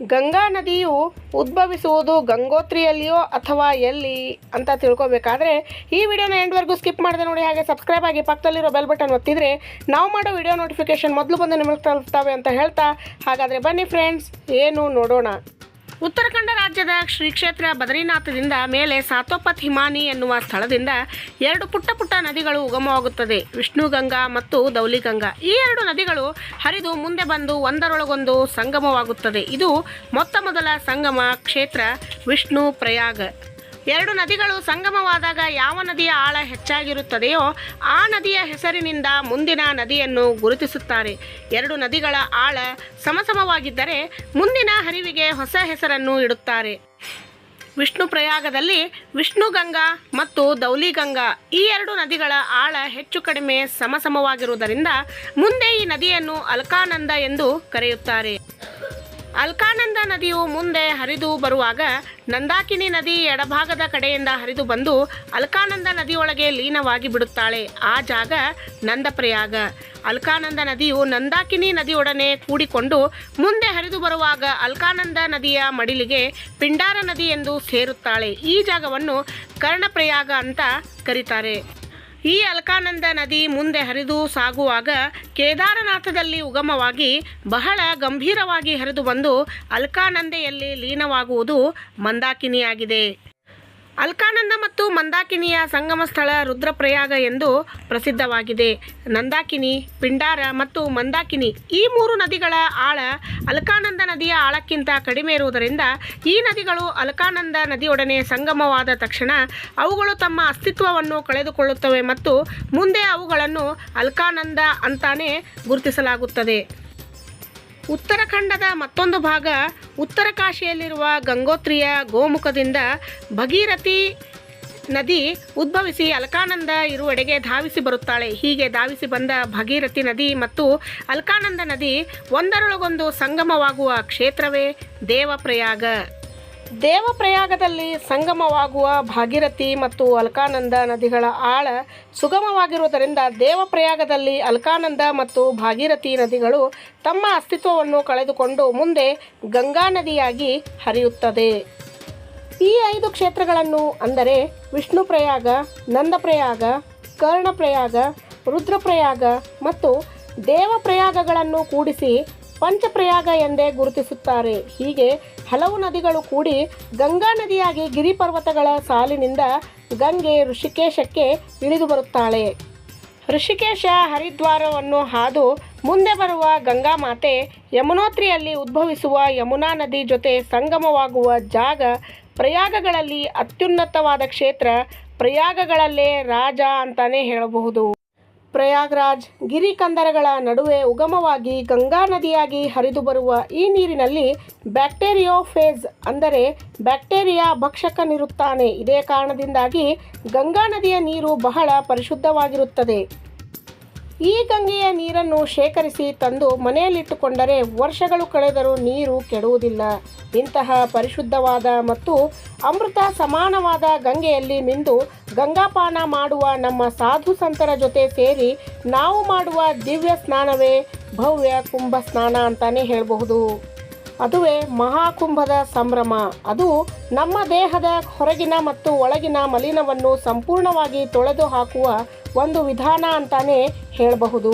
ಗಂಗಾ ನದಿಯು ಉದ್ಭವಿಸುವುದು ಗಂಗೋತ್ರಿಯಲ್ಲಿಯೋ ಅಥವಾ ಎಲ್ಲಿ ಅಂತ ತಿಳ್ಕೊಬೇಕಾದ್ರೆ ಈ ವಿಡಿಯೋನ ಎಂಡ್ವರೆಗೂ ಸ್ಕಿಪ್ ಮಾಡಿದೆ ನೋಡಿ ಹಾಗೆ ಸಬ್ಸ್ಕ್ರೈಬ್ ಆಗಿ ಪಕ್ಕದಲ್ಲಿರೋ ಬೆಲ್ ಬಟನ್ ಒತ್ತಿದರೆ ನಾವು ಮಾಡೋ ವಿಡಿಯೋ ನೋಟಿಫಿಕೇಶನ್ ಮೊದಲು ಬಂದು ನಿಮಗೆ ತಲುಪ್ತವೆ ಅಂತ ಹೇಳ್ತಾ ಹಾಗಾದರೆ ಬನ್ನಿ ಫ್ರೆಂಡ್ಸ್ ಏನು ನೋಡೋಣ. ಉತ್ತರಾಖಂಡ ರಾಜ್ಯದ ಶ್ರೀ ಕ್ಷೇತ್ರ ಬದರಿನಾಥದಿಂದ ಮೇಲೆ ಸಾತೋಪತ್ ಹಿಮಾನಿ ಎನ್ನುವ ಸ್ಥಳದಿಂದ ಎರಡು ಪುಟ್ಟ ಪುಟ್ಟ ನದಿಗಳು ಉಗಮವಾಗುತ್ತದೆ. ವಿಷ್ಣುಗಂಗಾ ಮತ್ತು ದೌಲಿಗಂಗಾ. ಈ ಎರಡು ನದಿಗಳು ಹರಿದು ಮುಂದೆ ಬಂದು ಒಂದರೊಳಗೊಂದು ಸಂಗಮವಾಗುತ್ತದೆ. ಇದು ಮೊತ್ತ ಮೊದಲ ಸಂಗಮ ಕ್ಷೇತ್ರ ವಿಷ್ಣು ಪ್ರಯಾಗ. ಎರಡು ನದಿಗಳು ಸಂಗಮವಾದಾಗ ಯಾವ ನದಿಯ ಆಳ ಹೆಚ್ಚಾಗಿರುತ್ತದೆಯೋ ಆ ನದಿಯ ಹೆಸರಿನಿಂದ ಮುಂದಿನ ನದಿಯನ್ನು ಗುರುತಿಸುತ್ತಾರೆ. ಎರಡು ನದಿಗಳ ಆಳ ಸಮಸಮವಾಗಿದ್ದರೆ ಮುಂದಿನ ಹರಿವಿಗೆ ಹೊಸ ಹೆಸರನ್ನು ಇಡುತ್ತಾರೆ. ವಿಷ್ಣು ಪ್ರಯಾಗದಲ್ಲಿ ವಿಷ್ಣುಗಂಗಾ ಮತ್ತು ದೌಲಿಗಂಗಾ ಈ ಎರಡು ನದಿಗಳ ಆಳ ಹೆಚ್ಚು ಕಡಿಮೆ ಸಮಸಮವಾಗಿರುವುದರಿಂದ ಮುಂದೆ ಈ ನದಿಯನ್ನು ಅಲ್ಕಾನಂದ ಎಂದು ಕರೆಯುತ್ತಾರೆ. ಅಲ್ಕಾನಂದ ನದಿಯು ಮುಂದೆ ಹರಿದು ಬರುವಾಗ ನಂದಾಕಿನಿ ನದಿ ಎಡಭಾಗದ ಕಡೆಯಿಂದ ಹರಿದು ಬಂದು ಅಲ್ಕಾನಂದ ನದಿಯೊಳಗೆ ಲೀನವಾಗಿ ಬಿಡುತ್ತಾಳೆ. ಆ ಜಾಗ ನಂದಪ್ರಯಾಗ. ಅಲ್ಕಾನಂದ ನದಿಯು ನಂದಾಕಿನಿ ನದಿಯೊಡನೆ ಕೂಡಿಕೊಂಡು ಮುಂದೆ ಹರಿದು ಬರುವಾಗ ಅಲ್ಕಾನಂದ ನದಿಯ ಮಡಿಲಿಗೆ ಪಿಂಡಾರ ನದಿ ಎಂದು ಸೇರುತ್ತಾಳೆ. ಈ ಜಾಗವನ್ನು ಕರ್ಣಪ್ರಯಾಗ ಅಂತ ಕರೀತಾರೆ. ಈ ಅಲ್ಕಾನಂದ ನದಿ ಮುಂದೆ ಹರಿದು ಸಾಗುವಾಗ ಕೇದಾರನಾಥದಲ್ಲಿ ಉಗಮವಾಗಿ ಬಹಳ ಗಂಭೀರವಾಗಿ ಹರಿದು ಬಂದು ಅಲ್ಕಾನಂದೆಯಲ್ಲಿ ಲೀನವಾಗುವುದು ಮಂದಾಕಿನಿಯಾಗಿದೆ. ಅಲ್ಕಾನಂದ ಮತ್ತು ಮಂದಾಕಿನಿಯ ಸಂಗಮ ಸ್ಥಳ ರುದ್ರಪ್ರಯಾಗ ಎಂದು ಪ್ರಸಿದ್ಧವಾಗಿದೆ. ನಂದಾಕಿನಿ, ಪಿಂಡಾರ ಮತ್ತು ಮಂದಾಕಿನಿ ಈ ಮೂರು ನದಿಗಳ ಆಳ ಅಲ್ಕಾನಂದ ನದಿಯ ಆಳಕ್ಕಿಂತ ಕಡಿಮೆ ಇರುವುದರಿಂದ ಈ ನದಿಗಳು ಅಲ್ಕಾನಂದ ನದಿಯೊಡನೆ ಸಂಗಮವಾದ ತಕ್ಷಣ ಅವುಗಳು ತಮ್ಮ ಅಸ್ತಿತ್ವವನ್ನು ಕಳೆದುಕೊಳ್ಳುತ್ತವೆ ಮತ್ತು ಮುಂದೆ ಅವುಗಳನ್ನು ಅಲ್ಕಾನಂದ ಅಂತಾನೆ ಗುರುತಿಸಲಾಗುತ್ತದೆ. ಉತ್ತರಾಖಂಡದ ಮತ್ತೊಂದು ಭಾಗ ಉತ್ತರ ಕಾಶಿಯಲ್ಲಿರುವ ಗಂಗೋತ್ರಿಯ ಗೋಮುಖದಿಂದ ಭಗೀರಥಿ ನದಿ ಉದ್ಭವಿಸಿ ಅಲ್ಕಾನಂದ ಇರುವೆಡೆಗೆ ಧಾವಿಸಿ ಬರುತ್ತಾಳೆ. ಹೀಗೆ ಧಾವಿಸಿ ಬಂದ ಭಗೀರಥಿ ನದಿ ಮತ್ತು ಅಲ್ಕಾನಂದ ನದಿ ಒಂದರೊಳಗೊಂದು ಸಂಗಮವಾಗುವ ಕ್ಷೇತ್ರವೇ ದೇವಪ್ರಯಾಗ. ದೇವಪ್ರಯಾಗದಲ್ಲಿ ಸಂಗಮವಾಗುವ ಭಾಗೀರಥಿ ಮತ್ತು ಅಲ್ಕಾನಂದ ನದಿಗಳ ಆಳ ಸುಗಮವಾಗಿರುವುದರಿಂದ ದೇವಪ್ರಯಾಗದಲ್ಲಿ ಅಲ್ಕಾನಂದ ಮತ್ತು ಭಾಗೀರಥಿ ನದಿಗಳು ತಮ್ಮ ಅಸ್ತಿತ್ವವನ್ನು ಕಳೆದುಕೊಂಡು ಮುಂದೆ ಗಂಗಾ ನದಿಯಾಗಿ ಹರಿಯುತ್ತದೆ. ಈ ಐದು ಕ್ಷೇತ್ರಗಳನ್ನು ಅಂದರೆ ವಿಷ್ಣುಪ್ರಯಾಗ, ನಂದಪ್ರಯಾಗ, ಕರ್ಣಪ್ರಯಾಗ, ರುದ್ರಪ್ರಯಾಗ ಮತ್ತು ದೇವಪ್ರಯಾಗಗಳನ್ನು ಕೂಡಿಸಿ ಪಂಚಪ್ರಯಾಗ ಎಂದೇ ಗುರುತಿಸುತ್ತಾರೆ. ಹೀಗೆ ಹಲವು ನದಿಗಳು ಕೂಡಿ ಗಂಗಾ ನದಿಯಾಗಿ ಗಿರಿಪರ್ವತಗಳ ಸಾಲಿನಿಂದ ಗಂಗೆ ಋಷಿಕೇಶಕ್ಕೆ ಇಳಿದು ಬರುತ್ತಾಳೆ. ಋಷಿಕೇಶ ಹರಿದ್ವಾರವನ್ನು ಹಾದು ಮುಂದೆ ಬರುವ ಗಂಗಾ ಮಾತೆ ಯಮುನೋತ್ರಿಯಲ್ಲಿ ಉದ್ಭವಿಸುವ ಯಮುನಾ ನದಿ ಜೊತೆ ಸಂಗಮವಾಗುವ ಜಾಗ ಪ್ರಯಾಗಗಳಲ್ಲಿ ಅತ್ಯುನ್ನತವಾದ ಕ್ಷೇತ್ರ ಪ್ರಯಾಗಗಳಲ್ಲೇ ರಾಜ ಅಂತಾನೆ ಹೇಳಬಹುದು. ಪ್ರಯಾಗ್ರಾಜ್ ಗಿರಿಕಂದರಗಳ ನಡುವೆ ಉಗಮವಾಗಿ ಗಂಗಾ ನದಿಯಾಗಿ ಹರಿದು ಬರುವ ಈ ನೀರಿನಲ್ಲಿ ಬ್ಯಾಕ್ಟೀರಿಯೋಫೇಜ್ ಅಂದರೆ ಬ್ಯಾಕ್ಟೀರಿಯಾ ಭಕ್ಷಕನಿರುತ್ತಾನೆ ಇದೇ ಕಾರಣದಿಂದಾಗಿ ಗಂಗಾ ನದಿಯ ನೀರು ಬಹಳ ಪರಿಶುದ್ಧವಾಗಿರುತ್ತದೆ. ಈ ಗಂಗೆಯ ನೀರನ್ನು ಶೇಖರಿಸಿ ತಂದು ಮನೆಯಲ್ಲಿಟ್ಟುಕೊಂಡರೆ ವರ್ಷಗಳು ಕಳೆದರೂ ನೀರು ಕೆಡುವುದಿಲ್ಲ. ಇಂತಹ ಪರಿಶುದ್ಧವಾದ ಮತ್ತು ಅಮೃತ ಸಮಾನವಾದ ಗಂಗೆಯಲ್ಲಿ ಮಿಂದು ಗಂಗಾಪಾನ ಮಾಡುವ ನಮ್ಮ ಸಾಧು ಸಂತರ ಜೊತೆ ಸೇರಿ ನಾವು ಮಾಡುವ ದಿವ್ಯ ಸ್ನಾನವೇ ಭವ್ಯ ಕುಂಭ ಸ್ನಾನ ಅಂತಾನೆ ಹೇಳಬಹುದು. ಅದುವೇ ಮಹಾಕುಂಭದ ಸಂಭ್ರಮ. ಅದು ನಮ್ಮ ದೇಹದ ಹೊರಗಿನ ಮತ್ತು ಒಳಗಿನ ಮಲಿನವನ್ನು ಸಂಪೂರ್ಣವಾಗಿ ತೊಳೆದು ಹಾಕುವ ಒಂದು ವಿಧಾನ ಅಂತಾನೆ ಹೇಳಬಹುದು.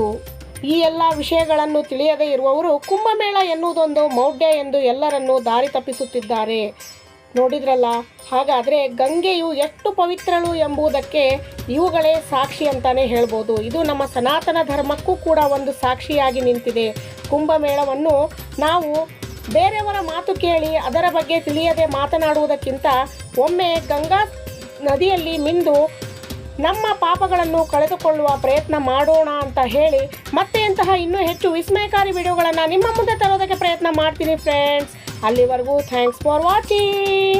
ಈ ಎಲ್ಲ ವಿಷಯಗಳನ್ನು ತಿಳಿಯದೇ ಇರುವವರು ಕುಂಭಮೇಳ ಎನ್ನುವುದೊಂದು ಮೌಢ್ಯ ಎಂದು ಎಲ್ಲರನ್ನೂ ದಾರಿ ತಪ್ಪಿಸುತ್ತಿದ್ದಾರೆ. ನೋಡಿದ್ರಲ್ಲ? ಹಾಗಾದರೆ ಗಂಗೆಯು ಎಷ್ಟು ಪವಿತ್ರಳು ಎಂಬುದಕ್ಕೆ ಇವುಗಳೇ ಸಾಕ್ಷಿ ಅಂತಲೇ ಹೇಳ್ಬೋದು. ಇದು ನಮ್ಮ ಸನಾತನ ಧರ್ಮಕ್ಕೂ ಕೂಡ ಒಂದು ಸಾಕ್ಷಿಯಾಗಿ ನಿಂತಿದೆ. ಕುಂಭಮೇಳವನ್ನು ನಾವು ಬೇರೆಯವರ ಮಾತು ಕೇಳಿ ಅದರ ಬಗ್ಗೆ ತಿಳಿಯದೆ ಮಾತನಾಡುವುದಕ್ಕಿಂತ ಒಮ್ಮೆ ಗಂಗಾ ನದಿಯಲ್ಲಿ ಮಿಂದು ನಮ್ಮ ಪಾಪಗಳನ್ನು ಕಳೆದುಕೊಳ್ಳುವ ಪ್ರಯತ್ನ ಮಾಡೋಣ ಅಂತ ಹೇಳಿ ಮತ್ತೆ ಇಂತಹ ಇನ್ನೂ ಹೆಚ್ಚು ವಿಸ್ಮಯಕಾರಿ ವಿಡಿಯೋಗಳನ್ನು ನಿಮ್ಮ ಮುಂದೆ ತರೋದಕ್ಕೆ ಪ್ರಯತ್ನ ಮಾಡ್ತೀನಿ ಫ್ರೆಂಡ್ಸ್ আর লেবার গো থ্যাংকস ফর ওয়াচিং